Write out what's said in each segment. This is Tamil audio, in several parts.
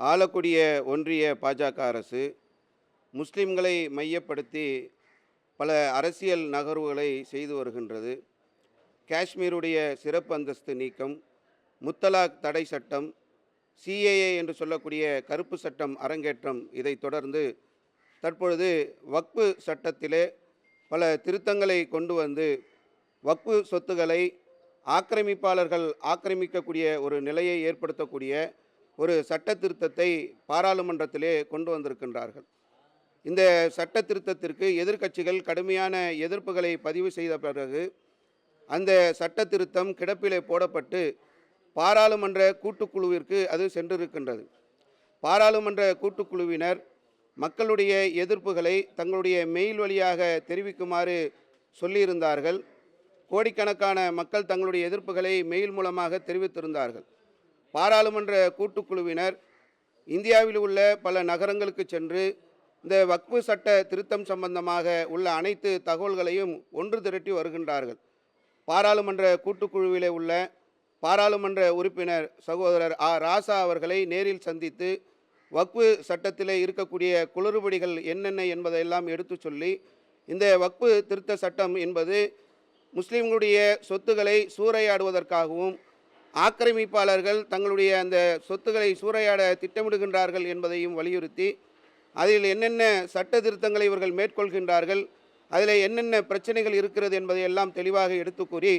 ஆளக்கூடிய ஒன்றிய பாஜக அரசு முஸ்லிம்களை மையப்படுத்தி பல அரசியல் நகர்வுகளை செய்து வருகின்றது. காஷ்மீருடைய சிறப்பு அந்தஸ்து நீக்கம் முத்தலாக் தடை சட்டம் சிஏஏ என்று சொல்லக்கூடிய கருப்பு சட்டம் அரங்கேற்றம் இதை தொடர்ந்து தற்பொழுது வக்பு சட்டத்திலே பல திருத்தங்களை கொண்டு வந்து வக்பு சொத்துக்களை ஆக்கிரமிப்பாளர்கள் ஆக்கிரமிக்கக்கூடிய ஒரு நிலையை ஏற்படுத்தக்கூடிய ஒரு சட்ட திருத்தத்தை பாராளுமன்றத்திலே கொண்டு வந்திருக்கின்றார்கள். இந்த சட்ட திருத்தத்திற்கு எதிர்க்கட்சிகள் கடுமையான எதிர்ப்புகளை பதிவு செய்த பிறகு அந்த சட்ட திருத்தம் கிடப்பிலே போடப்பட்டு பாராளுமன்ற கூட்டுக்குழுவிற்கு அது சென்றிருக்கின்றது. பாராளுமன்ற கூட்டுக்குழுவினர் மக்களுடைய எதிர்ப்புகளை தங்களுடைய மெயில் வழியாக தெரிவிக்குமாறு சொல்லியிருந்தார்கள். கோடிக்கணக்கான மக்கள் தங்களுடைய எதிர்ப்புகளை மெயில் மூலமாக தெரிவித்திருந்தார்கள். பாராளுமன்ற கூட்டுக்குழுவினர் இந்தியாவில் உள்ள பல நகரங்களுக்கு சென்று இந்த வக்பு சட்ட திருத்தம் சம்பந்தமாக உள்ள அனைத்து தகவல்களையும் ஒன்று திரட்டி வருகின்றார்கள். பாராளுமன்ற கூட்டுக்குழுவிலே உள்ள பாராளுமன்ற உறுப்பினர் சகோதரர் ஆ. ராசா அவர்களை நேரில் சந்தித்து வக்பு சட்டத்திலே இருக்கக்கூடிய குளறுபடிகள் என்னென்ன என்பதையெல்லாம் எடுத்து சொல்லி இந்த வக்பு திருத்த சட்டம் என்பது முஸ்லீம்களுடைய சொத்துக்களை சூறையாடுவதற்காகவும் ஆக்கிரமிப்பாளர்கள் தங்களுடைய அந்த சொத்துக்களை சூறையாட திட்டமிடுகின்றார்கள் என்பதையும் வலியுறுத்தி அதில் என்னென்ன சட்ட திருத்தங்களை இவர்கள் மேற்கொள்கின்றார்கள் அதில் என்னென்ன பிரச்சனைகள் இருக்கிறது என்பதையெல்லாம் தெளிவாக எடுத்து கூறி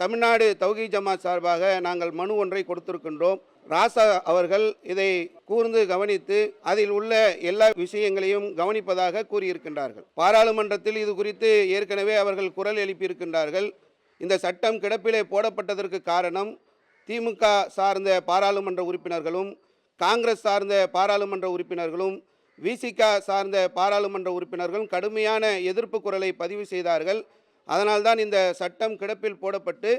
தமிழ்நாடு தௌகி ஜமாத் சார்பாக நாங்கள் மனு ஒன்றை கொடுத்திருக்கின்றோம். ராசா அவர்கள் இதை கூர்ந்து கவனித்து அதில் உள்ள எல்லா விஷயங்களையும் கவனிப்பதாக கூறியிருக்கின்றார்கள். பாராளுமன்றத்தில் இது குறித்து ஏற்கனவே அவர்கள் குரல் எழுப்பியிருக்கின்றார்கள். இந்த சட்டம் கிடப்பிலே போடப்பட்டதற்கு காரணம் திமுக சார்ந்த பாராளுமன்ற உறுப்பினர்களும் காங்கிரஸ் சார்ந்த பாராளுமன்ற உறுப்பினர்களும் விசிகா சார்ந்த பாராளுமன்ற உறுப்பினர்களும் கடுமையான எதிர்ப்பு குரலை பதிவு செய்தார்கள். அதனால்தான் இந்த சட்டம் கிடப்பில் போடப்பட்டு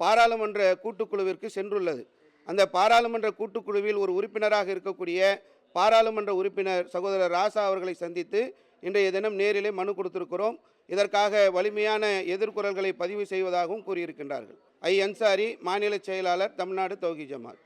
பாராளுமன்ற கூட்டுக்குழுவிற்கு சென்றுள்ளது. அந்த பாராளுமன்ற கூட்டுக்குழுவில் ஒரு உறுப்பினராக இருக்கக்கூடிய பாராளுமன்ற உறுப்பினர் சகோதரர் ராசா அவர்களை சந்தித்து இன்றைய தினம் நேரிலே மனு கொடுத்திருக்கிறோம். இதற்காக வலிமையான எதிர்குரல்களை பதிவு செய்வதாகவும் கூறியிருக்கின்றார்கள். ஐ. அன்சாரி மாநில செயலாளர் தமிழ்நாடு தௌகி ஜமாத்.